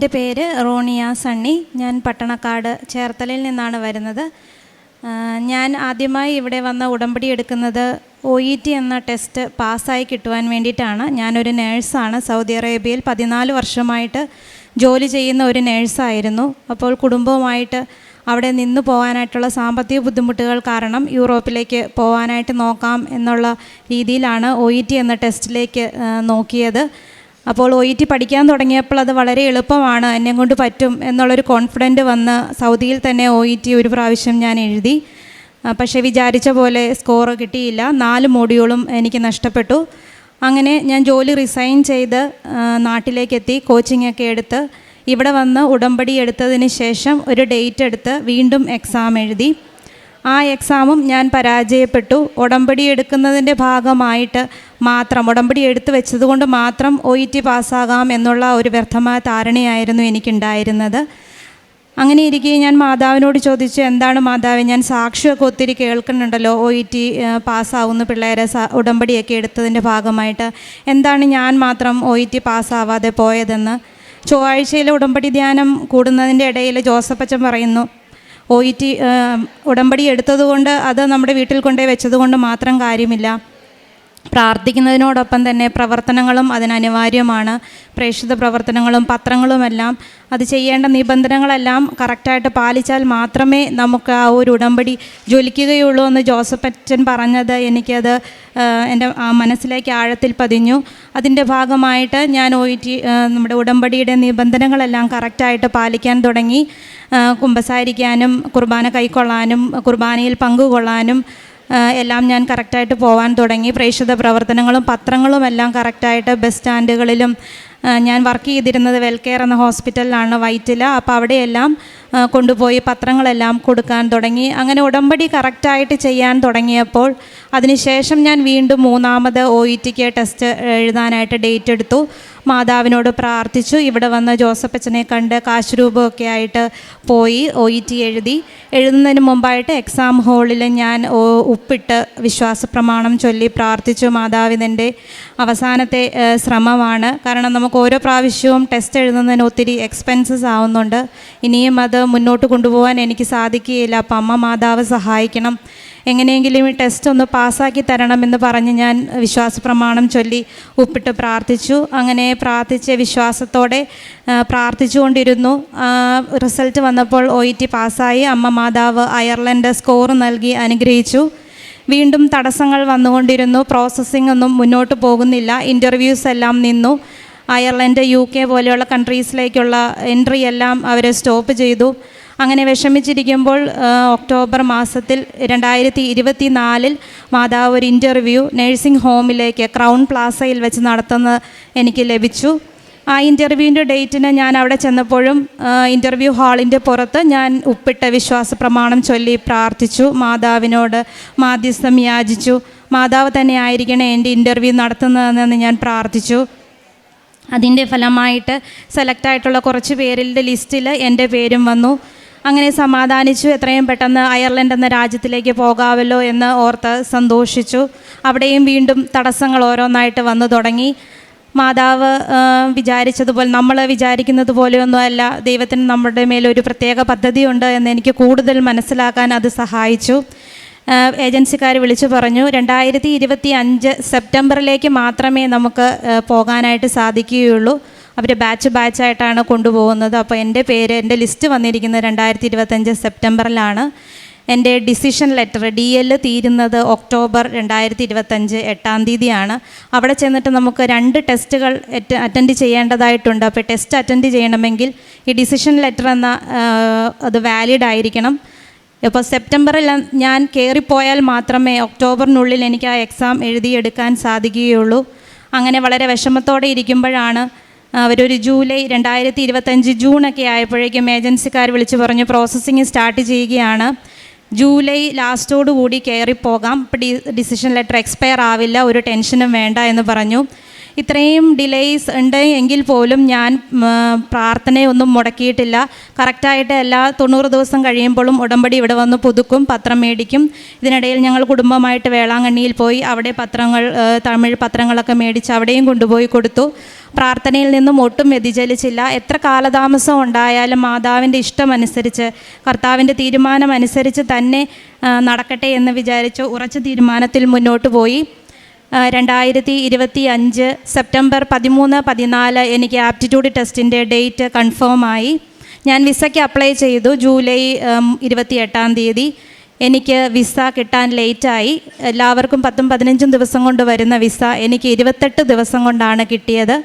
എന്റെ പേര് റോണിയ സണ്ണി. ഞാൻ പട്ടണക്കാട് ചേർത്തലയിൽ നിന്നാണ് വരുന്നത്. ഞാൻ ആദ്യമായി ഇവിടെ വന്ന ഉടമ്പടി എടുക്കുന്നത് ഒ ഇ ടി എന്ന ടെസ്റ്റ് പാസ്സായി കിട്ടുവാൻ വേണ്ടിയിട്ടാണ്. ഞാനൊരു നേഴ്സാണ്. സൗദി അറേബ്യയിൽ പതിനാല് വർഷമായിട്ട് ജോലി ചെയ്യുന്ന ഒരു നേഴ്സായിരുന്നു. അപ്പോൾ കുടുംബവുമായിട്ട് അവിടെ നിന്ന് പോകാനായിട്ടുള്ള സാമ്പത്തിക ബുദ്ധിമുട്ടുകൾ കാരണം യൂറോപ്പിലേക്ക് പോകാനായിട്ട് നോക്കാം എന്നുള്ള രീതിയിലാണ് ഒ ഇ ടി എന്ന ടെസ്റ്റിലേക്ക് നോക്കിയത്. അപ്പോൾ ഒ ഇ ടി പഠിക്കാൻ തുടങ്ങിയപ്പോൾ അത് വളരെ എളുപ്പമാണ് എന്നെ കൊണ്ട് പറ്റും എന്നുള്ളൊരു കോൺഫിഡന്റ് വന്ന് സൗദിയിൽ തന്നെ ഒ ഇ ടി ഒരു പ്രാവശ്യം ഞാൻ എഴുതി. പക്ഷേ വിചാരിച്ച പോലെ സ്കോർ കിട്ടിയില്ല. നാല് മോഡ്യൂളും എനിക്ക് നഷ്ടപ്പെട്ടു. അങ്ങനെ ഞാൻ ജോലി റിസൈൻ ചെയ്ത് നാട്ടിലേക്കെത്തി കോച്ചിങ് ഒക്കെ എടുത്ത് ഇവിടെ വന്ന് ഉടമ്പടി എടുത്തതിന് ശേഷം ഒരു ഡേറ്റ് എടുത്ത് വീണ്ടും എക്സാം എഴുതി. ആ എക്സാമും ഞാൻ പരാജയപ്പെട്ടു. ഉടമ്പടി എടുക്കുന്നതിന്റെ ഭാഗമായിട്ട് മാത്രം ഉടമ്പടി എടുത്തു വെച്ചതുകൊണ്ട് മാത്രം ഒ ഇ ടി പാസ്സാകാം എന്നുള്ള ഒരു വ്യർത്ഥമായ ധാരണയായിരുന്നു എനിക്കുണ്ടായിരുന്നത്. അങ്ങനെ ഇരിക്കെ ഞാൻ മാതാവിനോട് ചോദിച്ചു എന്താണ് മാതാവ് ഞാൻ സാക്ഷിയൊക്കെ ഒത്തിരി കേൾക്കുന്നുണ്ടല്ലോ ഒ ഇ ടി പാസ്സാവുന്ന പിള്ളേരെ ഉടമ്പടിയൊക്കെ എടുത്തതിന്റെ ഭാഗമായിട്ട്. എന്താണ് ഞാൻ മാത്രം ഒ ഇ ടി പാസ്സാവാതെ പോയതെന്ന്? ചൊവ്വാഴ്ചയിലെ ഉടമ്പടി ധ്യാനം കൂടുന്നതിന്റെ ഇടയിൽ ജോസഫച്ചൻ പറയുന്നു ഒ ഇ ടി ഉടമ്പടി എടുത്തതുകൊണ്ട് അത് നമ്മുടെ വീട്ടിൽ കൊണ്ടുപോയി വെച്ചതുകൊണ്ട് മാത്രം കാര്യമില്ല. പ്രാർത്ഥിക്കുന്നതിനോടൊപ്പം തന്നെ പ്രവർത്തനങ്ങളും അതിനനിവാര്യമാണ് പ്രേക്ഷിത പ്രവർത്തനങ്ങളും പത്രങ്ങളുമെല്ലാം. അത് ചെയ്യേണ്ട നിബന്ധനകളെല്ലാം കറക്റ്റായിട്ട് പാലിച്ചാൽ മാത്രമേ നമുക്ക് ആ ഒരു ഉടമ്പടി ജ്വലിക്കുകയുള്ളൂ എന്ന് ജോസഫ് അച്ഛൻ പറഞ്ഞത് എനിക്കത് എന്റെ മനസ്സിലേക്ക് ആഴത്തിൽ പതിഞ്ഞു. അതിന്റെ ഭാഗമായിട്ട് ഞാൻ ഒ ടി നമ്മുടെ ഉടമ്പടിയുടെ നിബന്ധനകളെല്ലാം കറക്റ്റായിട്ട് പാലിക്കാൻ തുടങ്ങി. കുമ്പസാരിക്കാനും കുർബാന കൈക്കൊള്ളാനും കുർബാനയിൽ പങ്കുകൊള്ളാനും എല്ലാം ഞാൻ കറക്റ്റായിട്ട് പോകാൻ തുടങ്ങി. പ്രേക്ഷിത പ്രവർത്തനങ്ങളും പത്രങ്ങളും എല്ലാം കറക്റ്റായിട്ട് ബസ് സ്റ്റാൻഡുകളിലും ഞാൻ വർക്ക് ചെയ്തിരുന്നത് വെൽക്കെയർ എന്ന ഹോസ്പിറ്റലിലാണ് വൈറ്റില. അപ്പോൾ അവിടെയെല്ലാം കൊണ്ടുപോയി പത്രങ്ങളെല്ലാം കൊടുക്കാൻ തുടങ്ങി. അങ്ങനെ ഉടമ്പടി കറക്റ്റായിട്ട് ചെയ്യാൻ തുടങ്ങിയപ്പോൾ അതിനുശേഷം ഞാൻ വീണ്ടും മൂന്നാമത് ഒ ഇ ടിക്ക് ടെസ്റ്റ് എഴുതാനായിട്ട് ഡേറ്റ് എടുത്തു. മാതാവിനോട് പ്രാർത്ഥിച്ചു. ഇവിടെ വന്ന് ജോസഫ് അച്ഛനെ കണ്ട് കാശ് രൂപമൊക്കെ ആയിട്ട് പോയി ഒ ഇ ടി എഴുതി. എഴുതുന്നതിന് മുമ്പായിട്ട് എക്സാം ഹാളിൽ ഞാൻ ഉപ്പിട്ട് വിശ്വാസ പ്രമാണം ചൊല്ലി പ്രാർത്ഥിച്ചു. മാതാവിതന്റെ അവസാനത്തെ ശ്രമമാണ്. കാരണം നമുക്ക് ഓരോ പ്രാവശ്യവും ടെസ്റ്റ് എഴുതുന്നതിന് ഒത്തിരി എക്സ്പെൻസസ് ആവുന്നുണ്ട്. ഇനിയും അത് മുന്നോട്ട് കൊണ്ടുപോകാൻ എനിക്ക് സാധിക്കുകയില്ല. അപ്പം അമ്മ മാതാവ് സഹായിക്കണം. എങ്ങനെയെങ്കിലും ഈ ടെസ്റ്റ് ഒന്ന് പാസ്സാക്കി തരണമെന്ന് പറഞ്ഞ് ഞാൻ വിശ്വാസ പ്രമാണം ചൊല്ലി ഒപ്പിട്ട് പ്രാർത്ഥിച്ചു. അങ്ങനെ പ്രാർത്ഥിച്ച് വിശ്വാസത്തോടെ പ്രാർത്ഥിച്ചുകൊണ്ടിരുന്നു. റിസൾട്ട് വന്നപ്പോൾ ഒ ഇ ടി പാസ്സായി. അമ്മ മാതാവ് അയർലൻഡ് സ്കോർ നൽകി അനുഗ്രഹിച്ചു. വീണ്ടും തടസ്സങ്ങൾ വന്നുകൊണ്ടിരുന്നു. പ്രോസസ്സിംഗ് ഒന്നും മുന്നോട്ട് പോകുന്നില്ല. ഇന്റർവ്യൂസ് എല്ലാം നിന്നു. അയർലൻഡ് യു കെ പോലെയുള്ള കൺട്രീസിലേക്കുള്ള എൻട്രി എല്ലാം അവർ സ്റ്റോപ്പ് ചെയ്തു. അങ്ങനെ വിഷമിച്ചിരിക്കുമ്പോൾ ഒക്ടോബർ മാസത്തിൽ രണ്ടായിരത്തി ഇരുപത്തി നാലിൽ മാതാവ് ഒരു ഇന്റർവ്യൂ നഴ്സിംഗ് ഹോമിലേക്ക് ക്രൗൺ പ്ലാസയിൽ വെച്ച് നടത്തുന്ന എനിക്ക് ലഭിച്ചു. ആ ഇന്റർവ്യൂവിന്റെ ഡേറ്റിന് ഞാൻ അവിടെ ചെന്നപ്പോഴും ഇന്റർവ്യൂ ഹാളിന്റെ പുറത്ത് ഞാൻ ഉപ്പിട്ട വിശ്വാസ പ്രമാണം ചൊല്ലി പ്രാർത്ഥിച്ചു മാതാവിനോട് മാധ്യസ്ഥം യാചിച്ചു. മാതാവ് തന്നെ ആയിരിക്കണം എന്റെ ഇന്റർവ്യൂ നടത്തുന്നതെന്ന് ഞാൻ പ്രാർത്ഥിച്ചു. അതിന്റെ ഫലമായിട്ട് സെലക്ട് ആയിട്ടുള്ള കുറച്ച് പേരിന്റെ ലിസ്റ്റിൽ എന്റെ പേരും വന്നു. അങ്ങനെ സമാധാനിച്ചു. എത്രയും പെട്ടെന്ന് അയർലൻഡ് എന്ന രാജ്യത്തിലേക്ക് പോകാമല്ലോ എന്ന് ഓർത്ത് സന്തോഷിച്ചു. അവിടെയും വീണ്ടും തടസ്സങ്ങൾ ഓരോന്നായിട്ട് വന്നു തുടങ്ങി. മാതാവ് വിചാരിച്ചതുപോലെ നമ്മൾ വിചാരിക്കുന്നത് പോലെയൊന്നുമല്ല. ദൈവത്തിന് നമ്മുടെ മേലൊരു പ്രത്യേക പദ്ധതിയുണ്ട് എന്ന് എനിക്ക് കൂടുതൽ മനസ്സിലാക്കാൻ അത് സഹായിച്ചു. ഏജൻസിക്കാർ വിളിച്ചു പറഞ്ഞു രണ്ടായിരത്തി ഇരുപത്തി അഞ്ച് സെപ്റ്റംബറിലേക്ക് മാത്രമേ നമുക്ക് പോകാനായിട്ട് സാധിക്കുകയുള്ളൂ. അവർ ബാച്ച് ബാച്ചായിട്ടാണ് കൊണ്ടുപോകുന്നത്. അപ്പോൾ എന്റെ പേര് എന്റെ ലിസ്റ്റ് വന്നിരിക്കുന്നത് രണ്ടായിരത്തി ഇരുപത്തഞ്ച് സെപ്റ്റംബറിലാണ്. എന്റെ ഡിസിഷൻ ലെറ്റർ ഡി എൽ തീരുന്നത് ഒക്ടോബർ രണ്ടായിരത്തി ഇരുപത്തഞ്ച് എട്ടാം തീയതിയാണ്. അവിടെ ചെന്നിട്ട് നമുക്ക് രണ്ട് ടെസ്റ്റുകൾ അറ്റൻഡ് ചെയ്യേണ്ടതായിട്ടുണ്ട്. അപ്പോൾ ടെസ്റ്റ് അറ്റൻഡ് ചെയ്യണമെങ്കിൽ ഈ ഡിസിഷൻ ലെറ്റർ എന്ന അത് വാലിഡ് ആയിരിക്കണം. ഇപ്പോൾ സെപ്റ്റംബറിൽ ഞാൻ കയറിപ്പോയാൽ മാത്രമേ ഒക്ടോബറിനുള്ളിൽ എനിക്ക് ആ എക്സാം എഴുതിയെടുക്കാൻ സാധിക്കുകയുള്ളൂ. അങ്ങനെ വളരെ വിഷമത്തോടെ ഇരിക്കുമ്പോഴാണ് അവരൊരു ജൂലൈ രണ്ടായിരത്തി ഇരുപത്തഞ്ച് ജൂണൊക്കെ ആയപ്പോഴേക്കും ഏജൻസിക്കാർ വിളിച്ച് പറഞ്ഞു പ്രോസസ്സിങ് സ്റ്റാർട്ട് ചെയ്യുകയാണ്. ജൂലൈ ലാസ്റ്റോടു കൂടി കയറിപ്പോകാം. ഇപ്പം ഡി ഡിസിഷൻ ലെറ്റർ എക്സ്പയർ ആവില്ല. ഒരു ടെൻഷനും വേണ്ട എന്ന് പറഞ്ഞു. ഇത്രയും ഡിലേയ്സ് ഉണ്ട് എങ്കിൽ പോലും ഞാൻ പ്രാർത്ഥനയൊന്നും മുടക്കിയിട്ടില്ല. കറക്റ്റായിട്ട് എല്ലാ തൊണ്ണൂറ് ദിവസം കഴിയുമ്പോഴും ഉടമ്പടി ഇവിടെ വന്ന് പുതുക്കും പത്രം മേടിക്കും. ഇതിനിടയിൽ ഞങ്ങൾ കുടുംബമായിട്ട് വേളാങ്കണ്ണിയിൽ പോയി അവിടെ പത്രങ്ങൾ തമിഴ് പത്രങ്ങളൊക്കെ മേടിച്ച് അവിടെയും കൊണ്ടുപോയി കൊടുത്തു. പ്രാർത്ഥനയിൽ നിന്നും ഒട്ടും വ്യതിചലിച്ചില്ല. എത്ര കാലതാമസം ഉണ്ടായാലും മാതാവിന്റെ ഇഷ്ടമനുസരിച്ച് കർത്താവിന്റെ തീരുമാനമനുസരിച്ച് തന്നെ നടക്കട്ടെ എന്ന് വിചാരിച്ച് ഉറച്ച തീരുമാനത്തിൽ മുന്നോട്ട് പോയി. രണ്ടായിരത്തി ഇരുപത്തി അഞ്ച് സെപ്റ്റംബർ പതിമൂന്ന് പതിനാല് എനിക്ക് ആപ്റ്റിറ്റ്യൂഡ് ടെസ്റ്റിന്റെ ഡേറ്റ് കൺഫേം ആയി ഞാൻ വിസയ്ക്ക് അപ്ലൈ ചെയ്തു ജൂലൈ ഇരുപത്തി എട്ടാം തീയതി. എനിക്ക് വിസ കിട്ടാൻ ലേറ്റായി. എല്ലാവർക്കും പത്തും പതിനഞ്ചും ദിവസം കൊണ്ട് വരുന്ന വിസ എനിക്ക് ഇരുപത്തെട്ട് ദിവസം കൊണ്ടാണ് കിട്ടിയത്.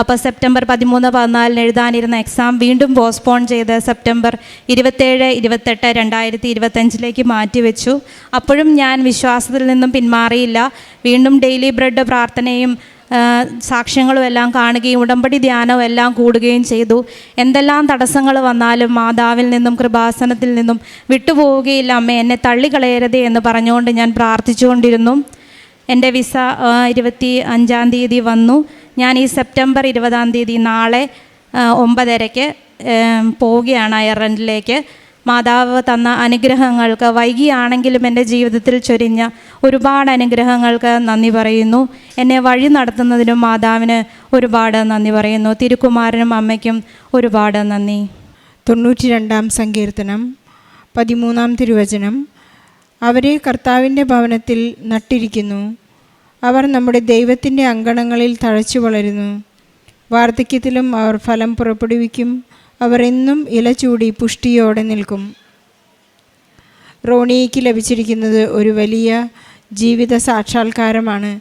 അപ്പോൾ സെപ്റ്റംബർ പതിമൂന്ന് പതിനാലിന് എഴുതാനിരുന്ന എക്സാം വീണ്ടും പോസ്റ്റ്പോൺ ചെയ്ത് സെപ്റ്റംബർ ഇരുപത്തേഴ് ഇരുപത്തെട്ട് രണ്ടായിരത്തി ഇരുപത്തഞ്ചിലേക്ക് മാറ്റിവെച്ചു. അപ്പോഴും ഞാൻ വിശ്വാസത്തിൽ നിന്നും പിന്മാറിയില്ല. വീണ്ടും ഡെയിലി ബ്രെഡ് പ്രാർത്ഥനയും സാക്ഷ്യങ്ങളും എല്ലാം കാണുകയും ഉടമ്പടി ധ്യാനവും എല്ലാം കൂടുകയും ചെയ്തു. എന്തെല്ലാം തടസ്സങ്ങൾ വന്നാലും മാതാവിൽ നിന്നും കൃപാസനത്തിൽ നിന്നും വിട്ടുപോവുകയില്ല. അമ്മ എന്നെ തള്ളിക്കളയരുതേ എന്ന് പറഞ്ഞുകൊണ്ട് ഞാൻ പ്രാർത്ഥിച്ചുകൊണ്ടിരുന്നു. എന്റെ വിസ ഇരുപത്തി അഞ്ചാം തീയതി വന്നു. ഞാൻ ഈ സെപ്റ്റംബർ ഇരുപതാം തീയതി നാളെ ഒമ്പതരയ്ക്ക് പോവുകയാണ് അയർലൻഡിലേക്ക് മാതാവ് തന്ന അനുഗ്രഹങ്ങൾക്ക് വൈകിയാണെങ്കിലും എന്റെ ജീവിതത്തിൽ ചൊരിഞ്ഞ ഒരുപാട് അനുഗ്രഹങ്ങൾക്ക് നന്ദി പറയുന്നു. എന്നെ വഴി നടത്തുന്നതിനും മാതാവിന് ഒരുപാട് നന്ദി പറയുന്നു. തിരുക്കുമാരനും അമ്മയ്ക്കും ഒരുപാട് നന്ദി. തൊണ്ണൂറ്റി രണ്ടാം സങ്കീർത്തനം പതിമൂന്നാം തിരുവചനം. അവരെ കർത്താവിന്റെ ഭവനത്തിൽ നട്ടിരിക്കുന്നു. അവർ നമ്മുടെ ദൈവത്തിന്റെ അങ്കണങ്ങളിൽ തഴച്ചു വളരുന്നു. വാർദ്ധക്യത്തിലും അവർ ഫലം പുറപ്പെടുവിക്കും. അവർ എന്നും ഇല ചൂടി പുഷ്ടിയോടെ നിൽക്കും. റോണിയയ്ക്ക് ലഭിച്ചിരിക്കുന്നത് ഒരു വലിയ ജീവിത സാക്ഷാത്കാരമാണ്.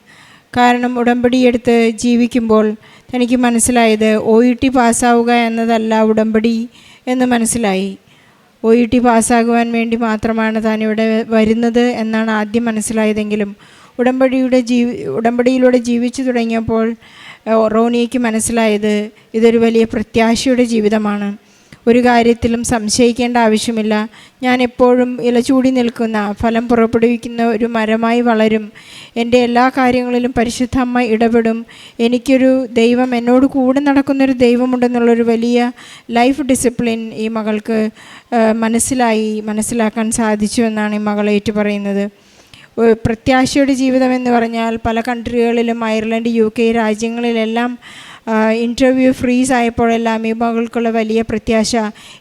കാരണം ഉടമ്പടിയെടുത്ത് ജീവിക്കുമ്പോൾ തനിക്ക് മനസ്സിലായത് ഒ ഇ ടി പാസ്സാവുക എന്നതല്ല ഉടമ്പടി എന്ന് മനസ്സിലായി. ഒ ഇ ടി പാസ്സാകുവാൻ വേണ്ടി മാത്രമാണ് താൻ ഇവിടെ വരുന്നത് എന്നാണ് ആദ്യം മനസ്സിലായതെങ്കിലും ഉടമ്പടിയുടെ ജീവി ഉടമ്പടിയിലൂടെ ജീവിച്ചു തുടങ്ങിയപ്പോൾ റോണിയയ്ക്ക് മനസ്സിലായത് ഇതൊരു വലിയ പ്രത്യാശയുടെ ജീവിതമാണ്. ഒരു കാര്യത്തിലും സംശയിക്കേണ്ട ആവശ്യമില്ല. ഞാൻ എപ്പോഴും ഇലചൂടി നിൽക്കുന്ന ഫലം പുറപ്പെടുവിക്കുന്ന ഒരു മരമായി വളരും. എന്റെ എല്ലാ കാര്യങ്ങളിലും പരിശുദ്ധ അമ്മ ഇടപെടും. എനിക്കൊരു ദൈവം എന്നോട് കൂടെ നടക്കുന്നൊരു ദൈവമുണ്ടെന്നുള്ളൊരു വലിയ ലൈഫ് ഡിസിപ്ലിൻ ഈ മകൾക്ക് മനസ്സിലായി മനസ്സിലാക്കാൻ സാധിച്ചു എന്നാണ് ഈ മകൾ പറയുന്നത്. പ്രത്യാശയുടെ ജീവിതം എന്ന് പറഞ്ഞാൽ പല കൺട്രികളിലും അയർലൻഡ് യു കെ രാജ്യങ്ങളിലെല്ലാം ഇന്റർവ്യൂ ഫ്രീസ് ആയപ്പോഴെല്ലാം ഈ മകൾക്കുള്ള വലിയ പ്രത്യാശ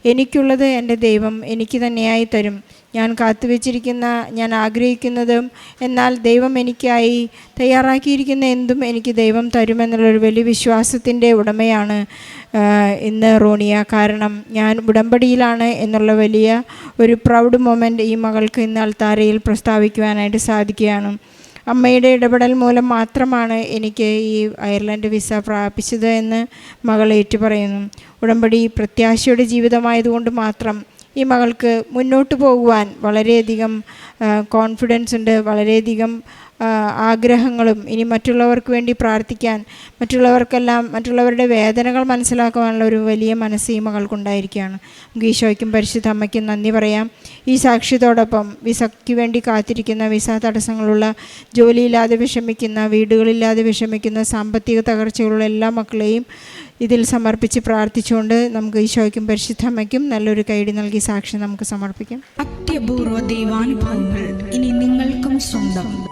എനിക്കുള്ളത് എന്റെ ദൈവം എനിക്ക് തന്നെയായി തരും. ഞാൻ കാത്തുവെച്ചിരിക്കുന്ന ഞാൻ ആഗ്രഹിക്കുന്നതും എന്നാൽ ദൈവം എനിക്കായി തയ്യാറാക്കിയിരിക്കുന്ന എന്തും എനിക്ക് ദൈവം തരുമെന്നുള്ളൊരു വലിയ വിശ്വാസത്തിന്റെ ഉടമയാണ് ഇന്ന് റോണിയ. കാരണം ഞാൻ ഉടമ്പടിയിലാണ് എന്നുള്ള വലിയ ഒരു പ്രൗഡ് മൊമെന്റ് ഈ മകൾക്ക് ഇന്ന് അൽത്താരയിൽ പ്രസ്താവിക്കുവാനായിട്ട് സാധിക്കുകയാണ്. അമ്മയുടെ ഇടപെടൽ മൂലം മാത്രമാണ് എനിക്ക് ഈ അയർലൻഡ് വിസ പ്രാപിച്ചത് എന്ന് മകൾ ഏറ്റുപറയുന്നു. ഉടമ്പടി പ്രത്യാശയുടെ ജീവിതമായതുകൊണ്ട് മാത്രം ഈ മകൾക്ക് മുന്നോട്ട് പോകുവാൻ വളരെയധികം കോൺഫിഡൻസ് ഉണ്ട് വളരെയധികം ആഗ്രഹങ്ങളും ഇനി മറ്റുള്ളവർക്ക് വേണ്ടി പ്രാർത്ഥിക്കാൻ മറ്റുള്ളവർക്കെല്ലാം മറ്റുള്ളവരുടെ വേദനകൾ മനസ്സിലാക്കുവാനുള്ള ഒരു വലിയ മനസ്സ് ഈ മകൾക്കുണ്ടായിരിക്കുകയാണ്. നമുക്ക് ഈശോയ്ക്കും പരിശുദ്ധ അമ്മയ്ക്കും നന്ദി പറയാം. ഈ സാക്ഷ്യത്തോടൊപ്പം വിസയ്ക്ക് വേണ്ടി കാത്തിരിക്കുന്ന വിസ തടസ്സങ്ങളുള്ള ജോലിയില്ലാതെ വിഷമിക്കുന്ന വീടുകളില്ലാതെ വിഷമിക്കുന്ന സാമ്പത്തിക തകർച്ചകളുള്ള എല്ലാ മക്കളെയും ഇതിൽ സമർപ്പിച്ച് പ്രാർത്ഥിച്ചുകൊണ്ട് നമുക്ക് ഈശോയ്ക്കും പരിശുദ്ധ അമ്മയ്ക്കും നല്ലൊരു കൈഡി നൽകി സാക്ഷി നമുക്ക് സമർപ്പിക്കാം. അത്യപൂർവ ദൈവാനുഭവങ്ങൾ ഇനി നിങ്ങൾക്കും സ്വന്തം.